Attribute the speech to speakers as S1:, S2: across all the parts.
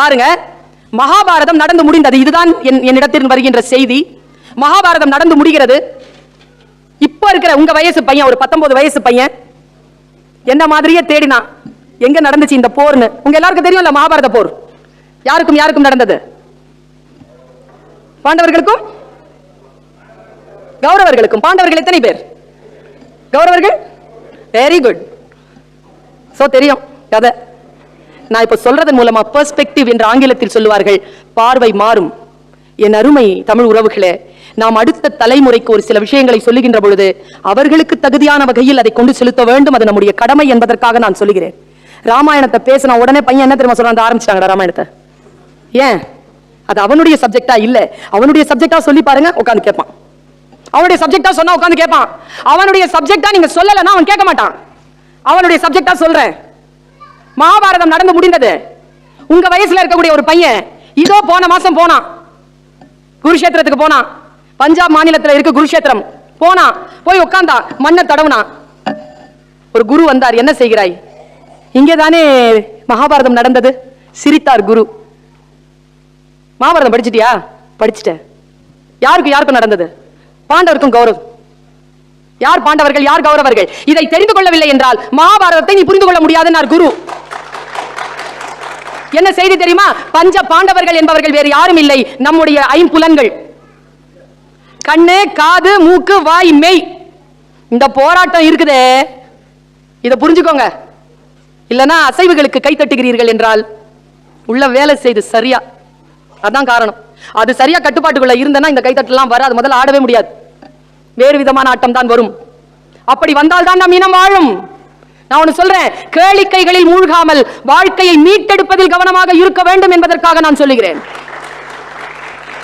S1: பாருங்க மகாபாரதம் நடந்து முடிந்தது இதுதான் என் என்னிடத்தில் வருகின்ற செய்தி. மகாபாரதம் நடந்து முடிகிறது. இப்ப இருக்கிற உங்க வயசு பையன் ஒரு 19 வயசு பையன் என்ன மாதிரியே தேடினான். எங்க நடந்துச்சு இந்த போர்னு? உங்க எல்லாருக்கும் தெரியும்ல மகாபாரத போர்? யாருக்கும் யாருக்கும் நடந்தது? பாண்டவர்களுக்கும்? கௌரவர்களுக்கும். பாண்டவர்கள் எத்தனை பேர்? கௌரவர்கள்? வெரி குட் சோ தெரியும் கதை. நான் இப்போ சொல்றதன் மூலமா பெர்ஸ்பெக்டிவ் என்று ஆங்கிலத்தில் சொல்லுவார்கள் பார்வை மாறும். என் அருமை தமிழ் உறவுகளே நாம் அடுத்த தலைமுறைக்கு ஒரு சில விஷயங்களை சொல்லுகின்ற பொழுது அவர்களுக்கு தகுதியான வகையில் அதை கொண்டு செலுத்த வேண்டும் அது நம்முடைய கடமை என்பதற்காக நான் சொல்லுகிறேன். ராமாயணத்தை பேசின உடனே பையன் என்ன தெரியுமா சொல்றான்? ஆரம்பிச்சிட்டாங்கடா ராமாயணத்தை. ஏன்? அது அவனுடைய சப்ஜெக்டா இல்ல. அவனுடைய சப்ஜெக்டா சொல்லி பாருங்க உட்காந்து கேட்பான். அவனுடைய சப்ஜெக்டா சொன்னா உட்காந்து கேட்பான். அவனுடைய சப்ஜெக்டா நீங்க சொல்லலைன்னா அவன் கேட்க மாட்டான். அவனுடைய சப்ஜெக்டா சொல்றேன். மகாபாரதம் நடந்து முடிந்தது. உங்க வயசுல இருக்கக்கூடிய ஒரு பையன் இதோ போன மாசம் போனான். குருஷேத்திரத்துக்கு போனான். பஞ்சாப் மாநிலத்துல இருக்கு குருஷேத்திரம் போனான். போய் உட்கார்ந்தா மண்ணை தடவுனான். ஒரு குரு வந்தார் என்ன செய்கிறாய்? இங்கே தானே மகாபாரதம் நடந்தது. சிரித்தார் குரு. மகாபாரதம் படிச்சிட்டியா? படிச்சுட்டேன். யாருக்கு யாருக்கும் நடந்தது? பாண்டவருக்கும் கௌரவம் யார் பாண்டவர்கள் யார் கௌரவர்கள்? இதை தெரிந்து கொள்ளவில்லை என்றால் மகாபாரதத்தை நீ புரிந்து கொள்ள முடியாதுன்னார் குரு. என்ன செய்தி தெரியுமா? பஞ்ச பாண்டவர்கள் என்பவர்கள் வேறு யாரும் இல்லை. நம்முடைய ஐம்புலன்கள். கண்ணு காது மூக்கு வாய் மெய். இந்த போராட்டம் இருக்குதே. இதை புரிஞ்சுக்கோங்க. இல்லனா அசைவுகளுக்கு கை தட்டுகிறீர்கள் என்றால் உள்ள வேலை செய்து சரியா? அதான் காரணம். அது சரியா கட்டுப்பாட்டுக்குள்ள இருந்தனா இந்த கைத்தட்டலாம் வராது. முதல்ல ஆடவே முடியாது. வேறு விதமான ஆட்டம் தான் வரும். அப்படி வந்தால் தான் நம் இனம் வாழும். நான் ஒண்ணு சொல்றேன். கேளிக்கைகளில் மூழ்காமல் வாழ்க்கையை மீட்டெடுப்பதில் கவனமாக இருக்க வேண்டும் என்பதற்காக நான் சொல்லுகிறேன்.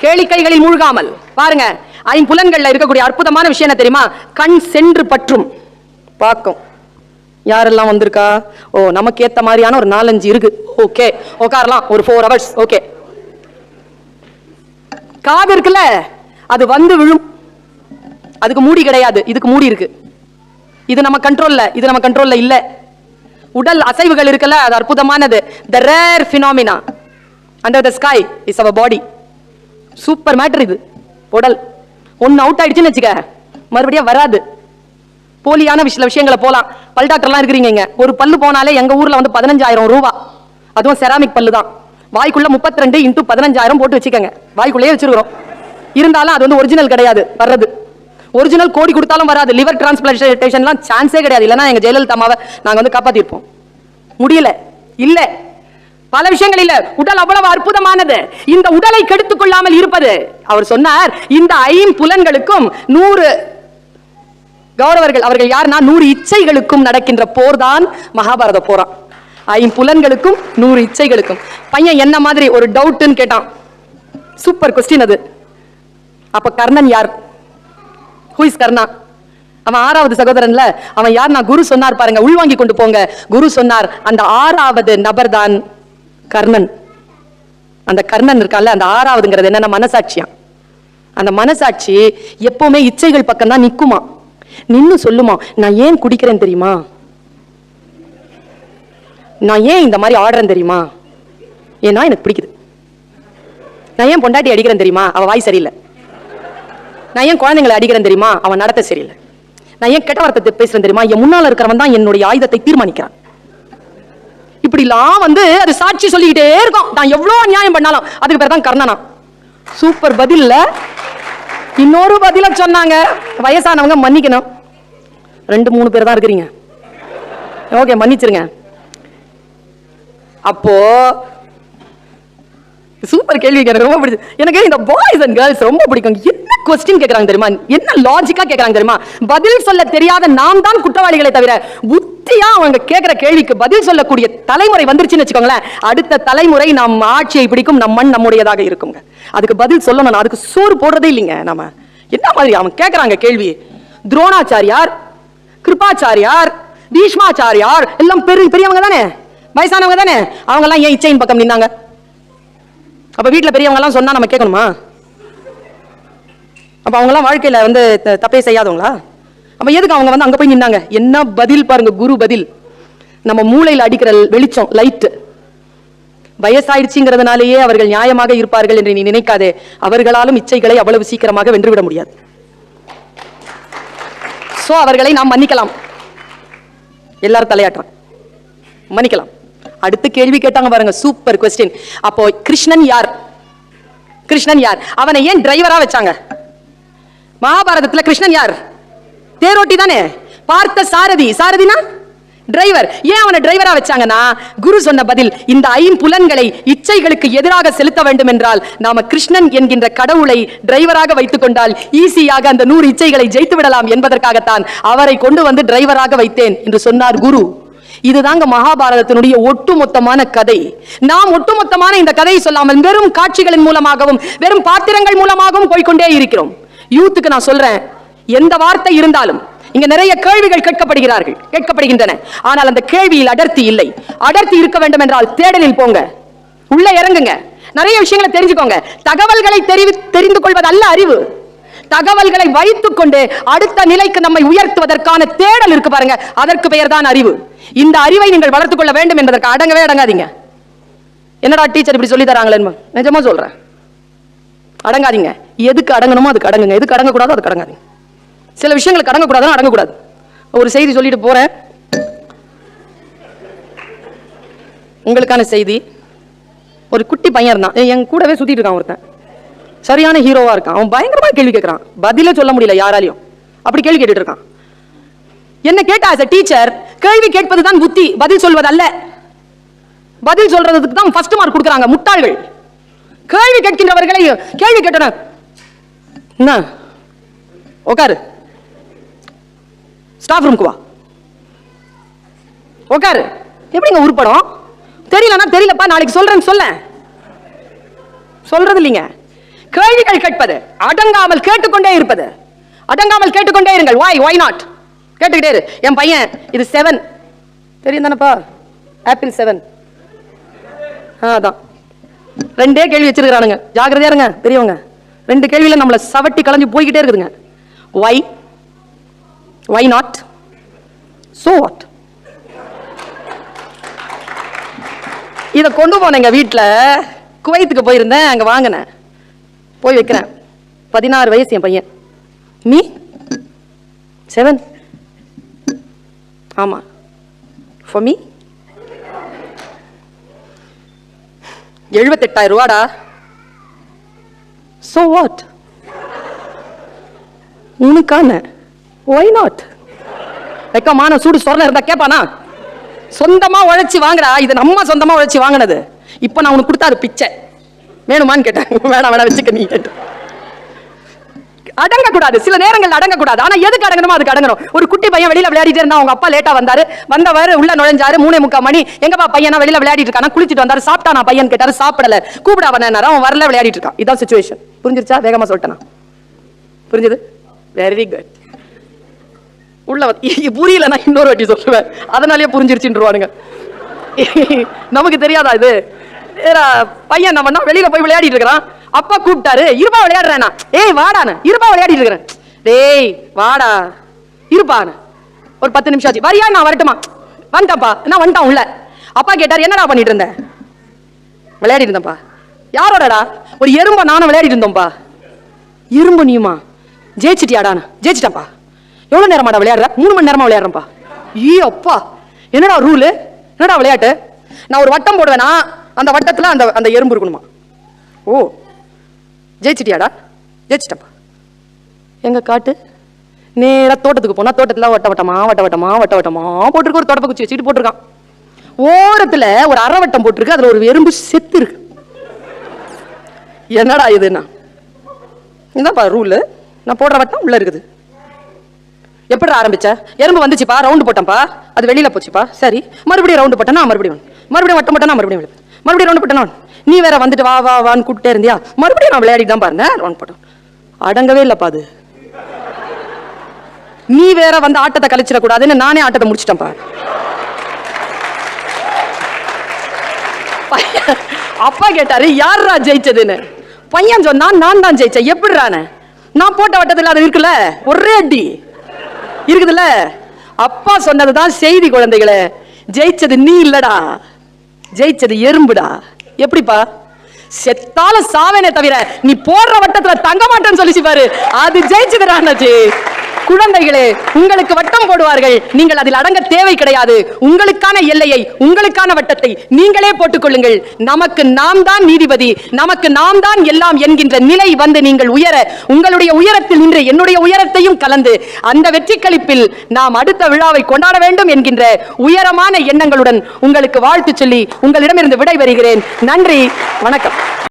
S1: கேளிக்கைகளில் மூழ்காமல். பாருங்க ஐம்புலன்கள்ல இருக்கக்கூடிய அற்புதமான விஷயம் என்ன தெரியுமா? கண் சென்று பற்றும். பார்க்கும். யாரெல்லாம் வந்திருக்கா? ஓ நமக்கு ஏத்த மாதிரியான ஒரு நாலஞ்சு இருக்கு. ஓகே உட்காரலாம் ஒரு ஃபோர் ஹவர்ஸ் ஓகே. காது இருக்குல்ல அது வந்து விழும். அதுக்கு மூடி கிடையாது. இதுக்கு மூடி இருக்கு. இது நம்ம கண்ட்ரோல்ல இது நம்ம கண்ட்ரோல்ல இல்ல. உடல் அசைவுகள் இருக்கல அது அற்புதமானது. The rare phenomena under the sky is our body super matter இது. உடல். ஒன்னு அவுட் ஆயிடுச்சுன்னு வச்சுக்க மறுபடியும் வராது. போலியான விஷய விஷயங்களை போலாம். பல் டாக்டர்லாம் இருக்கிறீங்க இங்க. ஒரு பல்லு போனாலே எங்க ஊர்ல வந்து பதினஞ்சாயிரம் ரூபா. அதுவும் செராமிக் பல்லு தான். வாய்க்குள்ள 32 ரெண்டு இன்ட்டு பதினஞ்சாயிரம் போட்டு வச்சுக்கோங்க. வாய்க்குள்ளேயே வச்சிருக்கிறோம். இருந்தாலும் அது வந்து ஒரிஜினல் கிடையாது. வர்றது. ஒரிஜினல் கோடி கொடுத்தாலும் வராது. லிவர் டிரான்ஸ்பிளான்டேஷன்லாம் சான்ஸே கிடையாது. இல்லைனா எங்கள் ஜெயலலிதா அம்மாவை நாங்கள் வந்து காப்பாற்றிருப்போம் முடியல. இல்லை. பல விஷயங்கள் இல்ல. உடல் அவ்வளவு அற்புதமானது. இந்த உடலை கெடுத்துக் கொள்ளாமல் இருப்பது. அவர் சொன்னார் இந்த ஐம்புலன்களுக்கும் நூறு கௌரவர்கள் அவர்கள் யாருன்னா நூறு இச்சைகளுக்கும் நடக்கின்ற போர் தான் மகாபாரத போரா ஐம்புலன்களுக்கும் நூறு இச்சைகளுக்கும். பையன் என்ன மாதிரி ஒரு டவுட்னு கேட்டான். சூப்பர் கொஸ்டின் அது. அப்ப கர்ணன் யார்? ஹூஸ் கர்ணா அவன் ஆறாவது சகோதரன்ல. அவன் யார்? நான் குரு சொன்னார் பாருங்க உள்வாங்கி கொண்டு போங்க. குரு சொன்னார் அந்த ஆறாவது நபர் தான் கர்ணன். அந்த கர்ணன் இருக்கால அந்த ஆறாவதுங்கிறது என்னன்னா மனசாட்சியா? அந்த மனசாட்சி எப்பவுமே இச்சைகள் பக்கம் தான் நிக்குமா? நின்னு சொல்லுமா நான் ஏன் குடிக்கிறேன் தெரியுமா? நான் ஏன் இந்த மாதிரி ஆடுறேன் தெரியுமா? ஏன்னா எனக்கு பிடிக்குது. நான் ஏன் பொண்டாட்டி அடிக்கிறேன் தெரியுமா? அவ வாய் சரியில்லை. நான் ஏன் குழந்தைங்களை அடிக்கிறேன் தெரியுமா? அவன் நடத்த சரியில்லை. நான் ஏன் கெட்ட வார்த்தை பேசுறேன் தெரியுமா? என் முன்னால் இருக்கிறவன் தான் என்னுடைய ஆயுதத்தை தீர்மானிக்கிறான். இப்படிலாம் வந்து அது சாட்சி சொல்லிக்கிட்டே இருக்கும். நான் எவ்வளவு அநியாயம் பண்ணாலும் அதுக்கு பேர் தான் கர்ணனா. சூப்பர் பதில்ல இன்னொரு பதில சொன்னாங்க. வயசானவங்க மன்னிக்கணும். ரெண்டு மூணு பேர் தான் இருக்கிறீங்க. ஓகே மன்னிச்சிருங்க. அப்போ சூப்பர் கேள்வி எனக்கு ரொம்ப பிடிச்சது எனக்கு இந்த பாய்ஸ் அண்ட் கேர்ள்ஸ் ரொம்ப பிடிக்கும். என்ன கொஸ்டின் கேட்கறாங்க தெரியுமா? என்ன லாஜிக்கா கேட்கறாங்க தெரியுமா? பதில் சொல்ல தெரியாத நாம் தான் குற்றவாளிகளை தவிர புத்தியா அவங்க கேட்கிற கேள்விக்கு பதில் சொல்லக்கூடிய தலைமுறை வந்துருச்சுன்னு வச்சுக்கோங்களேன். அடுத்த தலைமுறை நம் ஆட்சியை பிடிக்கும் நம் மண் நம்முடையதாக இருக்குங்க. அதுக்கு பதில் சொல்லணும் அதுக்கு சோறு போடுறதே இல்லைங்க நாம. என்ன மாதிரி அவன் கேட்கறாங்க கேள்வி? துரோணாச்சாரியார் கிருபாச்சாரியார் பீஷ்மாச்சாரியார் எல்லாம் பெரிய பெரியவங்க தானே? வயசானவங்க தானே? அவங்க எல்லாம் ஏன் இச்சையின் பக்கம் நின்னாங்க? அப்போ வீட்டில் பெரியவங்கலாம் சொன்னால் நம்ம கேட்கணுமா? அப்போ அவங்களாம் வாழ்க்கையில் வந்து த- தப்பே செய்யாதவங்களா? அப்போ எதுக்கு அவங்க வந்து அங்கே போய் நின்னாங்க? என்ன பதில் பாருங்க குரு பதில். நம்ம மூளையில் அடிக்கிற வெளிச்சம் லைட்டு வயசாயிடுச்சுங்கிறதுனாலேயே அவர்கள் நியாயமாக இருப்பார்கள் என்று நீ நினைக்காதே. அவர்களாலும் இச்சைகளை அவ்வளவு சீக்கிரமாக வென்றுவிட முடியாது. ஸோ அவர்களை நாம் மன்னிக்கலாம். எல்லாரும் தலையாட்டுறான் மன்னிக்கலாம். அடுத்து கேள்வி கேட்டாங்க பாருங்க சூப்பர் கொஸ்டின் அப்போ கிருஷ்ணன் யார்? கிருஷ்ணன் யார்? அவனை ஏன் டிரைவரா வச்சாங்க? மகாபாரதத்துல கிருஷ்ணன் யார்? தேரோட்டி தானே? பார்த்த சாரதி. சாரதினா? டிரைவர் ஏன் அவனை டிரைவரா வச்சாங்கன்னா குரு சொன்ன பதில் இந்த ஐம்புலன்களை இச்சைகளுக்கு எதிராக செலுத்த வேண்டும் என்றால் நாம கிருஷ்ணன் என்கின்ற கடவுளை டிரைவராக வைத்துக் கொண்டால் ஈஸியாக அந்த நூறு இச்சைகளை ஜெயித்து விடலாம் என்பதற்காகத்தான் அவரை கொண்டு வந்து டிரைவராக வைத்தேன் என்று சொன்னார் குரு. இதுதாங்க மகாபாரதத்தினுடைய ஒட்டுமொத்தமான கதை. நாம் ஒட்டுமொத்தமான இந்த கதையை சொல்லாமல் வெறும் காட்சிகளின் மூலமாகவும் வெறும் பாத்திரங்கள் மூலமாகவும் போய்க்கொண்டே இருக்கிறோம். யூத்துக்கு நான் சொல்றேன் எந்த வார்த்தை இருந்தாலும் இங்க நிறைய கேள்விகள் கேட்கப்படுகிறார்கள் கேட்கப்படுகின்றன. ஆனால் அந்த கேள்வியில் அடர்த்தி இல்லை. அடர்த்தி இருக்க வேண்டும் என்றால் தேடலில் போங்க. உள்ள இறங்குங்க. நிறைய விஷயங்களை தெரிஞ்சுக்கோங்க. தகவல்களை தெரிவி தெரிந்து கொள்வது அல்ல அறிவு. தகவல்களை வைத்துக் கொண்டு அடுத்த நிலைக்கு நம்மை உயர்த்துவதற்கான தேடல் இருக்கு பாருங்க. அதற்கு பெயர் தான் அறிவு. இந்த அறிவை நீங்கள் வளர்த்துக் கொள்ள வேண்டும் என்பதற்கு அடங்கவே அடங்காதீங்க. என்னடா டீச்சர் இப்படி சொல்லி தராங்களேன்னு நிஜமா சொல்றேன். அடங்காதீங்க. எதுக்கு அடங்கணுமோ அதுக்கு அடங்குங்க. எதுக்கு அடங்கக்கூடாதோ அதுக்கு அடங்காதீங்க. சில விஷயங்களுக்கு அடங்கக்கூடாதுன்னா அடங்கக்கூடாது. ஒரு செய்தி சொல்லிட்டு போறேன். உங்களுக்கான செய்தி. ஒரு குட்டி பையன் இருந்தான். என் கூடவே சுத்திட்டு இருக்கான் ஒருத்தன். சரியான ஹீரோவா இருக்கான். அவன் பயங்கரமா கேள்வி கேட்கறான் பதிலே சொல்ல முடியல யாராலையும். அப்படி கேள்வி கேட்டுட்டு இருக்கான். என்ன கேட்டா as டீச்சர் கேள்வி கேட்பது தான் புத்தி பதில் சொல்வது அல்ல பதில் சொல்றதுக்கு தான் ஃபர்ஸ்ட் மார்க் கொடுக்குறாங்க முட்டாள்கள். கேள்வி கேட்கின்றவர்களை கேள்வி கேட்டன என்ன? உட்காரு ஸ்டாஃப் ரூம்க்கு வா. உட்காரு எப்படிங்க உருப்படம் தெரியலன்னா தெரியலப்பா நாளைக்கு சொல்றேன்னு சொல்ல சொல்றது இல்லைங்க. கேள்விகள் கேட்பது அடங்காமல் கேட்டுக்கொண்டே இருப்பது. அடங்காமல் கேட்டுக்கொண்டே இருங்கள். வாய் ஒய் நாட் கேட்டுக்கிட்டே இரு. என் பையன் இது செவன் தெரியும் தானப்பா ஆப்பிள் செவன் ஆ அதான். ரெண்டே கேள்வி வச்சிருக்கிறானுங்க. ஜாக்கிரதையா இருங்க பெரியவங்க. ரெண்டு கேள்வியில் நம்மளை சவட்டி கலைஞ்சு போய்கிட்டே இருக்குதுங்க. Why why not so what இதை கொண்டு போனேங்க வீட்டில் குவைத்துக்கு போயிருந்தேன் அங்கே வாங்கினேன். போய் வைக்கிறேன். பதினாறு வயசு என் பையன். நீ செவன் ஆமா. ஃபார் மீ எழுபத்தெட்டாயிரம் ரூபாடா. ஸோ வாட் உனக்கான. ஒய் நாட் வெக்கமான சூடு சொரண இருந்தா கேட்பானா சொந்தமா உழைச்சி வாங்குறா. இது நம்ம சொந்தமா உழைச்சி வாங்கினது. இப்போ நான் உனக்கு கொடுத்தாரு பிச்சை. வேணுமான்னு கேட்டேன். வேணாம் வேணாம் வச்சுக்க நீ கேட்டு. அடங்க கூடாது சில நேரங்கள் அடங்க கூடாது ஆனா எதுக்கு அடங்கணுமோ அதுக்கு அடங்கணும். ஒரு குட்டி பையன் வெளியில விளையாடிட்டே இருந்தா அவங்க அப்பா லேட்டா வந்தாரு. வந்தவர் உள்ள நுழைஞ்சாரு. மூணே முக்கா மணி. எங்கப்பா பையனா வெளியில விளையாடிட்டு இருக்கானா? குளிச்சிட்டு வந்தாரு. சாப்பிட்டானா பையன் கேட்டாரு. சாப்பிடல. கூப்பிட அவன் அவன் வரல விளையாடிட்டு இருக்கான். இதான் சுச்சுவேஷன் புரிஞ்சிருச்சா? வேகமா சொல்லிட்டேனா புரிஞ்சது? வெரி குட் உள்ள புரியல நான் இன்னொரு வாட்டி சொல்லுவேன். அதனாலயே புரிஞ்சிருச்சுருவானுங்க நமக்கு தெரியாதா இது? பையன் என்ன பண்ணா வெளியில போய் விளையாடிட்டு இருக்கிறான்? அப்பா கூப்பிட்டாரு இருப்பா விளையாடுறேனா ஏய் வாடான இருப்பா விளையாடிட்டு இருக்கிறேன். டேய் வாடா. இருப்பான ஒரு பத்து நிமிஷம் ஆச்சு. வரியா நான் வரட்டுமா? வந்துட்டேன்ப்பா. நான் வந்துட்டான் உள்ள. அப்பா கேட்டார் என்னடா பண்ணிட்டு இருந்த? விளையாடிட்டு இருந்தேன்ப்பா. யாரோடடா? ஒரு எறும்ப நானும் விளையாடிட்டு இருந்தோம்ப்பா. இரும்பு நீயுமா? ஜெயிச்சிட்டியாடான்னு. ஜெயிச்சிட்டப்பா எவ்வளோ நேரமாடா விளையாடுற? மூணு மணி நேரமா விளையாடுறேன்ப்பா. ஈ அப்பா. என்னடா ரூலு? என்னடா விளையாட்டு? நான் ஒரு வட்டம் போடுவேனா? அந்த வட்டத்தில் அந்த அந்த எறும்பு இருக்கணுமா? ஓ ஜெயிச்சிட்டியாடா? ஜெயிச்சிட்டப்பா எங்க காட்டு? நேரா தோட்டத்துக்கு போனா தோட்டத்துல வட்ட வட்டமா வட்ட வட்டமா வட்ட வட்டமா போட்டிருக்கு. ஒரு தொடப்ப குச்சி வச்சுட்டு போட்டிருக்கான். ஓரத்துல ஒரு அரை வட்டம் போட்டிருக்கு. அதுல ஒரு எறும்பு செத்து இருக்கு. என்னடா இதுன்னா? இதான்ப்பா ரூலு நான் போடுற வட்டம் உள்ள இருக்குது. எப்படி ஆரம்பிச்ச? எறும்பு வந்துச்சுப்பா ரவுண்டு போட்டேன்ப்பா. அது வெளியில போச்சுப்பா. சரி. மறுபடியும் ரவுண்டு போட்டேன்னா மறுபடியும். மறுபடியும் வட்டம் போட்டேன்னா மறுபடியும் மறுபடியும் ரவுண்டு போட்டேன்னா நீ வேற வந்துட்டு வா வா வான்னு கூப்பிட்டே இருந்தியா? மறுபடியும் நான் விளையாடி தான் பாருங்க. ரவுண்ட் போட்டோம் அடங்கவே இல்லப்பா அது. நீ வேற வந்து ஆட்டத்தை கழிச்சிடக்கூடாதுன்னு நானே ஆட்டத்தை முடிச்சிட்டேன்ப்பா பையன் அப்பா கேட்டாரு யாரா ஜெயிச்சதுன்னு? பையன் சொன்னா நான் தான் ஜெயிச்சேன். எப்படிறானே? நான் போட்ட வட்டத்தில் அது இருக்குல்ல ஒரே அடி. இருக்குதுல்ல? அப்பா சொன்னதுதான் செய்தி குழந்தைகளை. ஜெயிச்சது நீ இல்லடா. ஜெயிச்சது எறும்புடா. எப்படிப்பா? செத்தால சாவேனே தவிர நீ போடுற வட்டத்துல தங்க மாட்டேன்னு சொல்லிச்சு பாரு. அது ஜெயிச்சுக்கிறான் அண்ணாச்சி குழந்தைகளே உங்களுக்கு வட்டம் போடுவார்கள். நீங்கள் அதில் அடங்க தேவை கிடையாது. உங்களுக்கான எல்லையை உங்களுக்கான வட்டத்தை நீங்களே போட்டுக்கொள்ளுங்கள். நமக்கு நாம் தான் நீதிபதி நமக்கு நாம் தான் எல்லாம் என்கின்ற நிலை வந்து நீங்கள் உயர உங்களுடைய உயரத்தில் நின்று என்னுடைய உயரத்தையும் கலந்து அந்த வெற்றி களிப்பில் நாம் அடுத்த விழாவை கொண்டாட வேண்டும் என்கின்ற உயரமான எண்ணங்களுடன் உங்களுக்கு வாழ்த்து சொல்லி உங்களிடமிருந்து விடைபெறுகிறேன். நன்றி வணக்கம்.